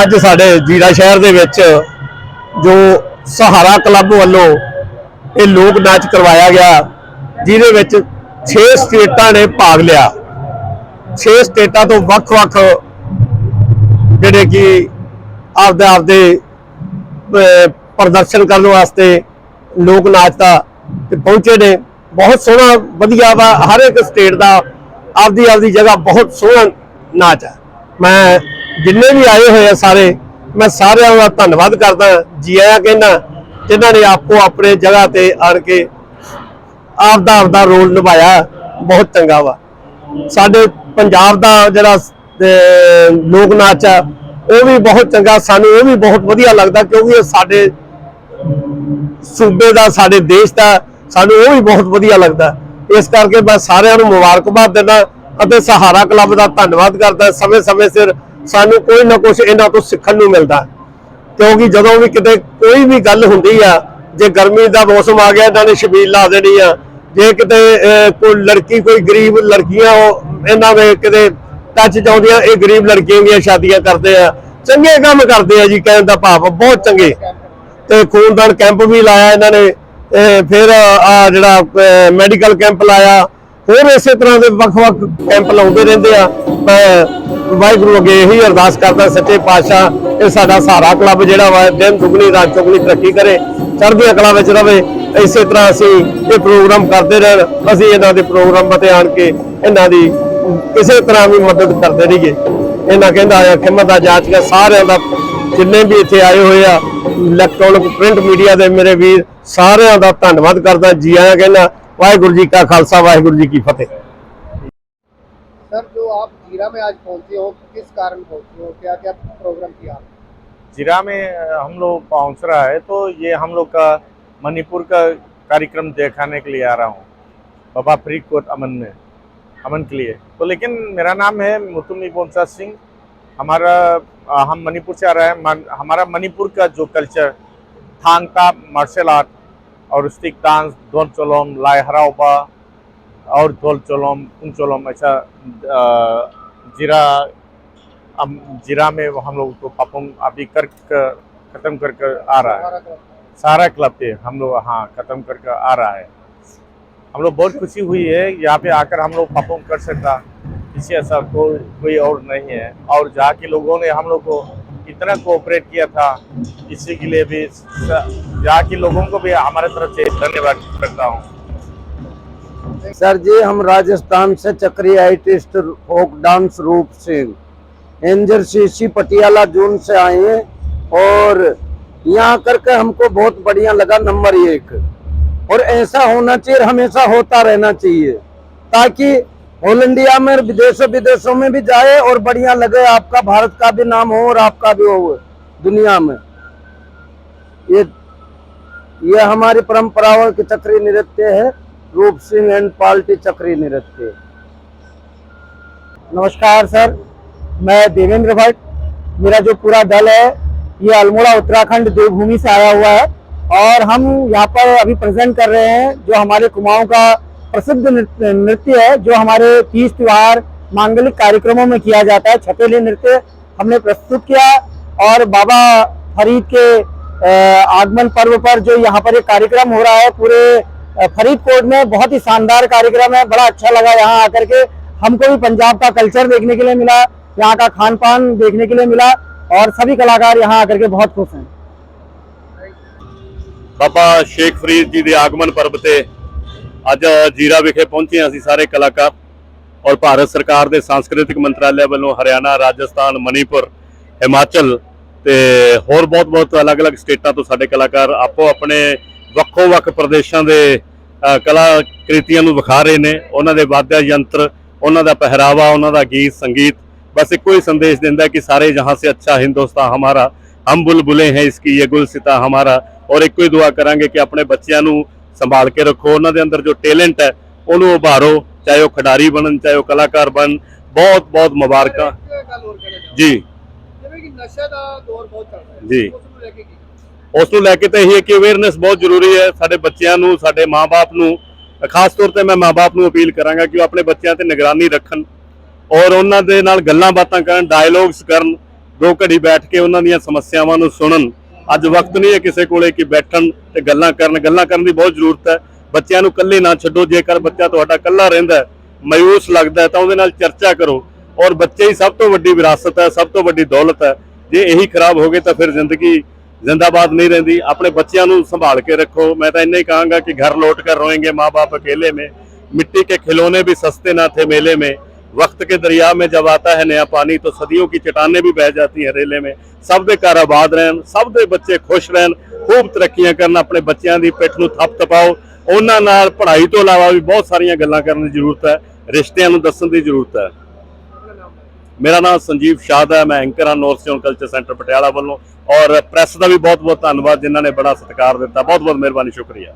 ਅੱਜ ਸਾਡੇ ਜੀਰਾ ਸ਼ਹਿਰ ਦੇ ਵਿੱਚ ਜੋ ਸਹਾਰਾ ਕਲੱਬ ਵੱਲੋਂ ਇਹ ਲੋਕ ਨਾਚ ਕਰਵਾਇਆ ਗਿਆ, ਜਿਹਦੇ ਵਿੱਚ 6 ਸਟੇਟਾਂ ਨੇ ਭਾਗ ਲਿਆ। 6 ਸਟੇਟਾਂ ਤੋਂ ਵੱਖ-ਵੱਖ ਜਿਹੜੇ ਕਿ ਆਪਦੇ ਆਪਦੇ ਪ੍ਰਦਰਸ਼ਨ ਕਰਨ ਵਾਸਤੇ ਲੋਕ ਨਾਚ ਦਾ ਤੇ ਪਹੁੰਚੇ ਨੇ। ਬਹੁਤ ਸੋਹਣਾ, ਵਧੀਆ ਵਾ, ਹਰ ਇੱਕ ਸਟੇਟ ਦਾ ਆਪਦੀ ਆਪਦੀ ਜਗ੍ਹਾ ਬਹੁਤ ਸੋਹਣਾ ਨਾਚ ਹੈ। ਮੈਂ ਜਿੰਨੇ ਵੀ ਆਏ ਹੋਏ ਆ ਸਾਰੇ, ਮੈਂ ਸਾਰਿਆਂ ਦਾ ਧੰਨਵਾਦ ਕਰਦਾ ਜੀ ਆਇਆਂ ਕਹਿੰਦਾ, ਜਿਨ੍ਹਾਂ ਨੇ ਆਪੋ ਆਪਣੇ ਜਗ੍ਹਾ ਤੇ ਆਣ ਕੇ ਆਪਦਾ ਆਪਦਾ ਰੋਲ ਨਿਭਾਇਆ, ਬਹੁਤ ਚੰਗਾ ਵਾ। ਸਾਡੇ ਪੰਜਾਬ ਦਾ ਜਿਹੜਾ ਲੋਕ ਨਾਚ ਆ, ਉਹ ਵੀ ਬਹੁਤ ਚੰਗਾ, ਸਾਨੂੰ ਉਹ ਵੀ ਬਹੁਤ ਵਧੀਆ ਲੱਗਦਾ, ਕਿਉਂਕਿ ਇਹ ਸਾਡੇ ਸੂਬੇ ਦਾ, ਸਾਡੇ ਦੇਸ਼ ਦਾ, ਸਾਨੂੰ ਉਹ ਵੀ ਬਹੁਤ ਵਧੀਆ ਲੱਗਦਾ। ਇਸ ਕਰਕੇ ਮੈਂ ਸਾਰਿਆਂ ਨੂੰ ਮੁਬਾਰਕਬਾਦ ਦਿੰਦਾ ਅਤੇ ਸਹਾਰਾ ਕਲੱਬ ਦਾ ਧੰਨਵਾਦ ਕਰਦਾ। ਸਮੇਂ-ਸਮੇਂ ਸਿਰ ਸਾਨੂੰ ਕੋਈ ਨਾ ਕੁਝ ਇਹਨਾਂ ਤੋਂ ਸਿੱਖਣ ਨੂੰ ਮਿਲਦਾ। ਕਿਉਂਕਿ ਜਦੋਂ ਵੀ ਕਿਤੇ ਕੋਈ ਵੀ ਗੱਲ ਹੁੰਦੀ ਆ, ਜੇ ਗਰਮੀ ਦਾ ਮੌਸਮ ਆ ਗਿਆ, ਇਹਨਾਂ ਨੇ ਛਬੀਲ ਲਾ ਦੇਣੀ ਆ। ਜੇ ਕਿਤੇ ਕੋਈ ਲੜਕੀ, ਕੋਈ ਗਰੀਬ ਲੜਕੀਆਂ ਉਹ ਇਹਨਾਂ ਦੇ ਕਿਤੇ ਟੱਚ ਚਾਉਂਦੀਆਂ ਇਹ ਗਰੀਬ ਲੜਕੀਆਂ ਦੀਆਂ ਸ਼ਾਦੀਆਂ ਕਰਦੇ ਆ। ਚੰਗੇ ਕੰਮ ਕਰਦੇ ਆ ਜੀ, ਕਹਿਣ ਦਾ ਭਾਵ, ਬਹੁਤ ਚੰਗੇ। ਤੇ ਖੂਨਦਾਨ ਕੈਂਪ ਵੀ ਲਾਇਆ ਇਹਨਾਂ ਨੇ। ਫਿਰ ਆ ਜਿਹੜਾ ਮੈਡੀਕਲ ਕੈਂਪ ਲਾਇਆ। ਹੋਰ ਇਸੇ ਤਰ੍ਹਾਂ ਦੇ ਵੱਖ-ਵੱਖ ਕੈਂਪ ਲਾਉਂਦੇ ਰਹਿੰਦੇ ਆ। ਮੈਂ ਵਾਹਿਗੁਰੂ ਅੱਗੇ ਇਹੀ ਅਰਦਾਸ ਕਰਦਾ, ਸੱਚੇ ਪਾਤਸ਼ਾਹ, ਇਹ ਸਾਡਾ ਸਹਾਰਾ ਕਲੱਬ ਜਿਹੜਾ ਵਾ, ਦਿਨ ਦੁਗਣੀ, ਰਾਤ ਚੌਗਣੀ ਤਰੱਕੀ ਕਰੇ, ਚੜ੍ਹਦੀਆਂ ਕਲਾ ਵਿੱਚ ਰਵੇ। ਇਸੇ ਤਰ੍ਹਾਂ ਅਸੀਂ ਇਹ ਪ੍ਰੋਗਰਾਮ ਕਰਦੇ ਰਹਿਣ, ਅਸੀਂ ਇਹਨਾਂ ਦੇ ਪ੍ਰੋਗਰਾਮਾਂ ਤੇ ਆਣ ਕੇ ਇਹਨਾਂ ਦੀ ਕਿਸੇ ਤਰ੍ਹਾਂ ਵੀ ਮਦਦ ਕਰਦੇ ਰਹੀਏ। ਇਹਨਾਂ ਕਹਿੰਦਾ ਆ ਖਿਮਤ ਦਾ ਜਾਂਚ ਕੇ ਸਾਰਿਆਂ ਦਾ, ਜਿੰਨੇ ਵੀ ਇੱਥੇ ਆਏ ਹੋਏ ਆ ਇਲੈਕਟ੍ਰੋਨਿਕ ਪ੍ਰਿੰਟ ਮੀਡੀਆ ਦੇ ਮੇਰੇ ਵੀਰ, ਸਾਰਿਆਂ ਦਾ ਧੰਨਵਾਦ ਕਰਦਾ। ਜੀ ਆਇਆਂ ਕਹਿੰਦਾ ਵਾਹਿਗੁਰੂ ਜੀ ਕਾ ਖਾਲਸਾ ਵਾਹਿਗੁਰੂ ਜੀ ਕੀ ਫਤਿਹ सर जो आप जीरा में आज पहुंचे हो किस कारण पहुंचे हो क्या क्या प्रोग्राम किया आपने जिरा में अ, हम लोग पहुंच रहा है तो ये हम लोग का मणिपुर का कार्यक्रम दिखाने के लिए आ रहा हूँ बाबा फरीदकोट अमन में अमन के लिए तो लेकिन मेरा नाम है मुतुमी बोनसा सिंह हमारा अ, हम मणिपुर से आ रहे हैं मन- हमारा मणिपुर का जो कल्चर थांगता मार्शल आर्ट और स्टिक डांस धोल चोलोम लाई और धोल चोलोम कुन चोलोम ऐसा जीरा जीरा में हम लोग को परफॉर्म अभी कर खत्म कर कर आ रहा है सारा क्लब पे हम लोग हाँ खत्म कर कर आ रहा है हम लोग बहुत खुशी हुई है यहाँ पे आकर हम लोग परफॉर्म कर सकता इससे ऐसा कोई कोई और नहीं है और जहाँ के लोगों ने हम लोग को इतना कोऑपरेट किया था, इसी के लिए भी यहाँ के लोगों को भी हमारे तरफ़ से धन्यवाद करता हूँ। सर जी, हम राजस्थान से चक्री आर्टिस्ट फोक डांस रूप सिंह एंजर सी पटियाला जून से आए हैं और यहाँ करके हमको बहुत बढ़िया लगा नंबर एक। और ऐसा होना चाहिए, हमेशा होता रहना चाहिए, ताकि ऑल इंडिया में विदेशों विदेशों में भी जाए और बढ़िया लगे। आपका भारत का भी नाम हो और आपका भी हो दुनिया में। ये ये हमारी परंपराओं की चक्री नृत्य है। रूप सिंह एंड पाल्टी चक्री नृत्य नमस्कार सर, मैं देवेंद्र भट्ट। मेरा जो पूरा दल है, ये अल्मोड़ा, उत्तराखंड देवभूमि से आया हुआ है। और हम यहाँ पर अभी प्रेजेंट कर रहे हैं जो हमारे कुमाऊं का प्रसिद्ध नृत्य है, जो हमारे तीज त्योहार, मांगलिक कार्यक्रमों में किया जाता है। छपेली नृत्य हमने प्रस्तुत किया और बाबा फरीद के आगमन पर्व पर जो यहाँ पर एक कार्यक्रम हो रहा है पूरे फरीद कोट में, बहुत ही शानदार कार्यक्रम है, बड़ा अच्छा लगा यहाँ आकर के। हमको भी पंजाब का कल्चर देखने के लिए मिला, यहाँ का खान पान देखने के लिए मिला और सभी कलाकार यहाँ आकर के बहुत खुश हैं। बाबा शेख फरीद जी के आगमन पर्व से ਅੱਜ ਜੀਰਾ ਵਿਖੇ ਪਹੁੰਚੇ ਹਾਂ ਅਸੀਂ ਸਾਰੇ ਕਲਾਕਾਰ ਔਰ ਭਾਰਤ ਸਰਕਾਰ ਦੇ ਸੰਸਕ੍ਰਿਤਿਕ ਮੰਤਰਾਲੇ ਵੱਲੋਂ ਹਰਿਆਣਾ, ਰਾਜਸਥਾਨ ਮਨੀਪੁਰ ਹਿਮਾਚਲ ਤੇ ਹੋਰ ਬਹੁਤ-ਬਹੁਤ ਅਲੱਗ-ਅਲੱਗ ਸਟੇਟਾਂ ਤੋਂ ਸਾਡੇ ਕਲਾਕਾਰ ਆਪੋ ਆਪਣੇ ਵੱਖੋ-ਵੱਖ ਪ੍ਰਦੇਸ਼ਾਂ ਦੇ ਕਲਾ ਕ੍ਰਿਤੀਆਂ ਨੂੰ ਵਿਖਾ ਰਹੇ ਨੇ। ਉਹਨਾਂ ਦੇ ਵਾਦਿਆ ਯੰਤਰ, ਉਹਨਾਂ ਦਾ ਪਹਿਰਾਵਾ, ਉਹਨਾਂ ਦਾ ਗੀਤ, ਸੰਗੀਤ, ਬਸ ਇੱਕੋ ਹੀ ਸੰਦੇਸ਼ ਦਿੰਦਾ ਕਿ ਸਾਰੇ ਜਹਾਂ ਸੇ ਅੱਛਾ ਹਿੰਦੁਸਤਾਨ ਹਮਾਰਾ, ਹਮ ਬੁਲਬੁਲੇ ਹੈ ਇਸकी ਇਹ ਗੁਲਸਿਤਾ ਹਮਾਰਾ। ਔਰ ਇੱਕੋ ਹੀ ਦੁਆ ਕਰਾਂਗੇ ਕਿ ਆਪਣੇ ਬੱਚਿਆਂ ਨੂੰ ਸੰਭਾਲ ਕੇ ਰੱਖੋ। ਉਹਨਾਂ ਦੇ ਅੰਦਰ ਜੋ ਟੈਲੈਂਟ ਹੈ ਉਹਨੂੰ ਉਭਾਰੋ। ਚਾਹੇ ਉਹ ਖਿਡਾਰੀ ਬਣਨ ਚਾਹੇ ਉਹ ਕਲਾਕਾਰ ਬਣਨ। ਬਹੁਤ ਬਹੁਤ ਮੁਬਾਰਕਾਂ। ਜੀ। ਜਿਵੇਂ ਕਿ ਨਸ਼ਾ ਦਾ ਦੌਰ ਬਹੁਤ ਚੱਲ ਰਿਹਾ ਹੈ। ਜੀ। ਉਸ ਨੂੰ ਲੈ ਕੇ ਕੀ ਉਸ ਨੂੰ ਲੈ ਕੇ ਤਾਂ ਇਹ ਹੈ ਕਿ ਅਵੇਅਰਨੈਸ ਬਹੁਤ ਜ਼ਰੂਰੀ ਹੈ। ਸਾਡੇ ਬੱਚਿਆਂ ਨੂੰ ਸਾਡੇ ਮਾਪੇ ਨੂੰ ਖਾਸ ਤੌਰ ਤੇ ਮੈਂ ਮਾਪੇ ਨੂੰ ਅਪੀਲ ਕਰਾਂਗਾ ਕਿ ਉਹ ਆਪਣੇ ਬੱਚਿਆਂ ਤੇ ਨਿਗਰਾਨੀ ਰੱਖਣ ਔਰ ਉਹਨਾਂ ਦੇ ਨਾਲ ਗੱਲਾਂ ਬਾਤਾਂ ਕਰਨ ਡਾਇਲੌਗਸ ਕਰਨ ਦੋ ਘੜੀ ਬੈਠ ਕੇ ਉਹਨਾਂ ਦੀਆਂ ਸਮੱਸਿਆਵਾਂ ਨੂੰ ਸੁਣਨ। ਅੱਜ ਵਕਤ ਨਹੀਂ ਹੈ ਕਿਸੇ ਕੋਲੇ ਕਿ ਬੈਠਣ ਤੇ ਗੱਲਾਂ ਕਰਨ। ਗੱਲਾਂ ਕਰਨ ਦੀ ਬਹੁਤ ਜ਼ਰੂਰਤ ਹੈ। ਬੱਚਿਆਂ ਨੂੰ ਇਕੱਲੇ ਨਾ ਛੱਡੋ। ਜੇਕਰ ਬੱਚਾ ਤੁਹਾਡਾ ਇਕੱਲਾ ਰਹਿੰਦਾ ਮਾਇੂਸ ਲੱਗਦਾ ਤਾਂ ਉਹਦੇ ਨਾਲ ਚਰਚਾ ਕਰੋ। ਔਰ ਬੱਚੇ ਹੀ ਸਭ ਤੋਂ ਵੱਡੀ ਵਿਰਾਸਤ ਹੈ, ਸਭ ਤੋਂ ਵੱਡੀ ਦੌਲਤ ਹੈ। ਜੇ ਇਹੀ ਖਰਾਬ ਹੋ ਗਏ ਤਾਂ ਫਿਰ ਜ਼ਿੰਦਗੀ ਜ਼ਿੰਦਾਬਾਦ ਨਹੀਂ ਰਹਿੰਦੀ। ਆਪਣੇ ਬੱਚਿਆਂ ਨੂੰ ਸੰਭਾਲ ਕੇ ਰੱਖੋ। ਮੈਂ ਤਾਂ ਇੰਨਾ ਹੀ ਕਹਾਂਗਾ ਕਿ ਘਰ ਲੌਟ ਕਰ ਰੋਏਂਗੇ ਮਾਪੇ ਅਕੇਲੇ ਮੇ। ਮਿੱਟੀ ਕੇ ਖਿਲੌਨੇ ਵੀ ਸਸਤੇ ਨਾ ਥੇ ਮੇਲੇ ਮੇ। वक्त के दरिया में जब आता है नया पानी तो सदियों की चट्टानें भी बह जाती हैं रेले में ਸਭ ਦੇ ਘਰ ਆਬਾਦ ਰਹਿਣ ਸਭ ਦੇ ਬੱਚੇ ਖੁਸ਼ ਰਹਿਣ ਖੂਬ ਤਰੱਕੀਆਂ ਕਰਨ ਆਪਣੇ ਬੱਚਿਆਂ ਦੀ ਪਿੱਠ ਨੂੰ ਥੱਪ ਤਪਾਓ ਉਹਨਾਂ ਨਾਲ ਪੜ੍ਹਾਈ ਤੋਂ ਇਲਾਵਾ ਵੀ ਬਹੁਤ ਸਾਰੀਆਂ ਗੱਲਾਂ ਕਰਨ ਦੀ ਜ਼ਰੂਰਤ ਹੈ ਰਿਸ਼ਤਿਆਂ ਨੂੰ ਦੱਸਣ ਦੀ ਜ਼ਰੂਰਤ ਹੈ ਮੇਰਾ ਨਾਮ ਸੰਜੀਵ ਸ਼ਾਦ ਹੈ ਮੈਂ ਐਂਕਰ ਹਾਂ north zone culture centre Patiala ਵੱਲੋਂ ਔਰ ਪ੍ਰੈਸ ਦਾ ਵੀ ਬਹੁਤ ਬਹੁਤ ਧੰਨਵਾਦ ਜਿਨ੍ਹਾਂ ਨੇ ਬੜਾ ਸਤਿਕਾਰ ਦਿੱਤਾ ਬਹੁਤ ਬਹੁਤ ਮਿਹਰਬਾਨੀ ਸ਼ੁਕਰੀਆ